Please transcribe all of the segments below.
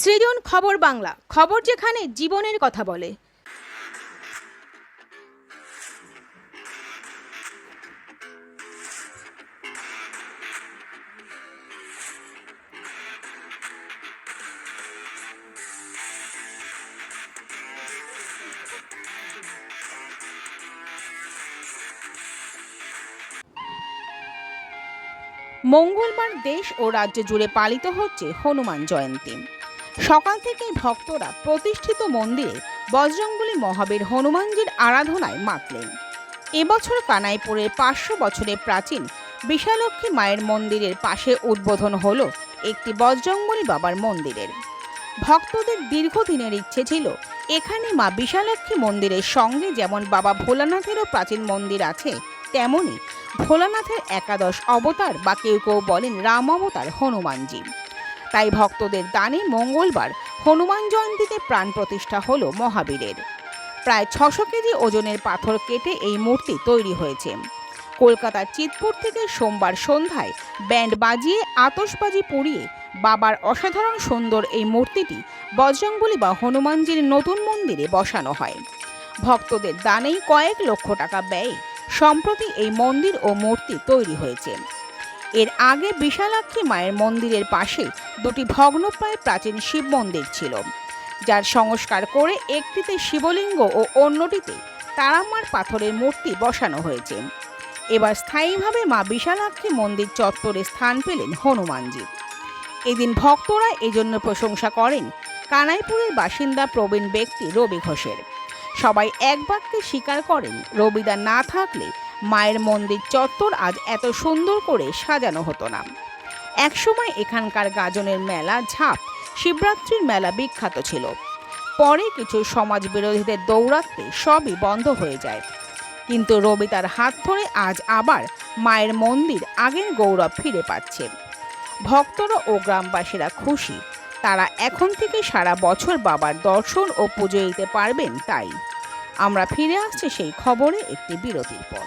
সৃজন খবর বাংলা। খবর যেখানে জীবনের কথা বলে। মঙ্গলবার দেশ ও রাজ্য জুড়ে পালিত হচ্ছে হনুমান জয়ন্তী। সকাল থেকেই ভক্তরা প্রতিষ্ঠিত মন্দিরে বজরংবলী মহাবীর হনুমানজির আরাধনায় মাতলেন। এবছর কানাইপুরের পাঁচশো বছরের প্রাচীন বিশালক্ষী মায়ের মন্দিরের পাশে উদ্বোধন হল একটি বজরংবলী বাবার মন্দিরের। ভক্তদের দীর্ঘদিনের ইচ্ছে ছিল, এখানে মা বিশালক্ষী মন্দিরের সঙ্গে যেমন বাবা ভোলানাথেরও প্রাচীন মন্দির আছে, তেমনি ভোলানাথের একাদশ অবতার বা কেউ কেউ বলেন রাম অবতার হনুমানজি। তাই ভক্তদের দানে মঙ্গলবার হনুমান জয়ন্তীতে প্রাণ প্রতিষ্ঠা হলো মহাবীরের। প্রায় ছশো কেজি ওজনের পাথর কেটে এই মূর্তি তৈরি হয়েছে। কলকাতার চিতপুর থেকে সোমবার সন্ধ্যায় ব্যান্ড বাজিয়ে আতসবাজি পুড়িয়ে বাবার অসাধারণ সুন্দর এই মূর্তিটি বজরংবলী বা হনুমানজির নতুন মন্দিরে বসানো হয়। ভক্তদের দানেই কয়েক লক্ষ টাকা ব্যয়ে সম্প্রতি এই মন্দির ও মূর্তি তৈরি হয়েছে। এর আগে বিশালাক্ষী মায়ের মন্দিরের পাশে দুটি ভগ্নপ্রায় প্রাচীন শিব মন্দির ছিল, যার সংস্কার করে একটিতে শিবলিঙ্গ ও অন্যটিতে তারামার পাথরের মূর্তি বসানো হয়েছে। এবার স্থায়ীভাবে মা বিশালাক্ষী মন্দির চত্বরে স্থান পেলেন হনুমানজি। এদিন ভক্তরা এজন্য প্রশংসা করেন কানাইপুরের বাসিন্দা প্রবীণ ব্যক্তি রবি ঘোষের। সবাই এক বাক্যে স্বীকার করেন, রবিদা না থাকলে মায়ের মন্দির চত্বর আজ এত সুন্দর করে সাজানো হতো না। একসময় এখানকার গাজনের মেলা ঝাঁপ, শিবরাত্রির মেলা বিখ্যাত ছিল। পরে কিছু সমাজ বিরোধীদের দৌরাত্মে সবই বন্ধ হয়ে যায়। কিন্তু রবি তার হাত ধরে আজ আবার মায়ের মন্দির আগের গৌরব ফিরে পাচ্ছে। ভক্তরা ও গ্রামবাসীরা খুশি, তারা এখন থেকে সারা বছর বাবার দর্শন ও পুজো দিতে পারবেন তাই। আমরা ফিরে আসছি সেই খবরে একটি বিরতির পর।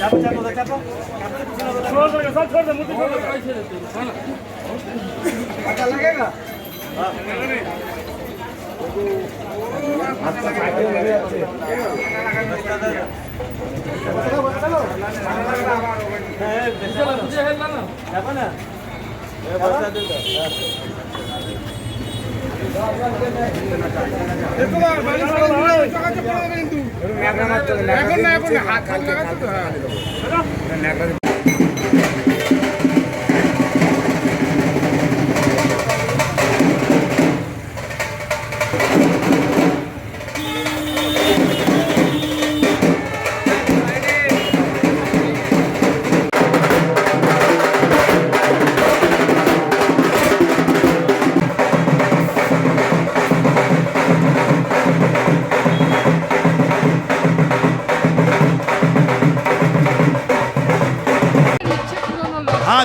চাপো চাপো চাপো छोड़ दो सब छोड़ दो मुझे छोड़ दो लगेगा এখন না এখন হাত হাত লাগাচ্ছে তো? হ্যাঁ।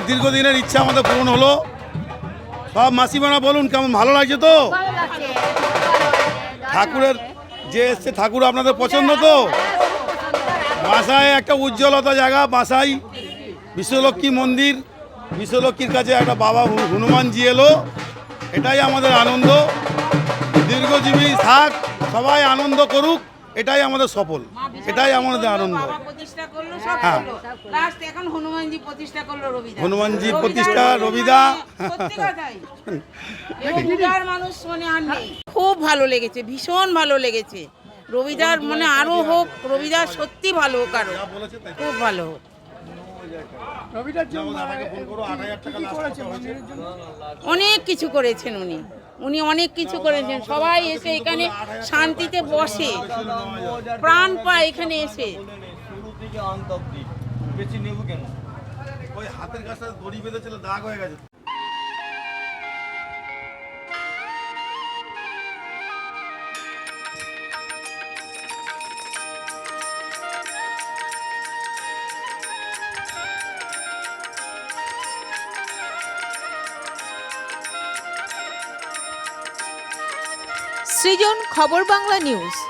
দীর্ঘদিনের ইচ্ছা আমাদের পূরণ হলো। সব মাসিমারা বলুন, কেমন ভালো লাগছে তো? ঠাকুরের যে এসছে, ঠাকুর আপনাদের পছন্দ তো? বাসায় একটা উজ্জ্বলতা জায়গা বাসাই বিশ্বলক্ষ্মী মন্দির, বিশ্বলক্ষ্মীর কাছে একটা বাবা হনু- হনুমানজি এলো। এটাই আমাদের আনন্দ। দীর্ঘজীবী থাক, সবাই আনন্দ করুক। এটাই আমাদের সফল। এটাই আমাদের আনন্দ। প্রতিষ্ঠা করল হ্যাঁ। হনুমানজি প্রতিষ্ঠা রবিদা হনুমানজি রবিদার প্রতিষ্ঠা, মানে রবিদা। মানে খুব ভালো লেগেছে ভীষণ ভালো লেগেছে। রবিদার মানে আরও হোক রবিদার সত্যি ভালো হোক আরও। খুব ভালো হোক। অনেক কিছু করেছেন উনি। উনি অনেক কিছু করেছেন। সবাই এসে এখানে শান্তিতে বসে। প্রাণ পায় এখানে এসে। বেশি নেব কেন? ওই হাতের কাছে দড়ি বেঁধেছিল, দাগ হয়ে গেছে। সৃজন খবর বাংলা নিউজ।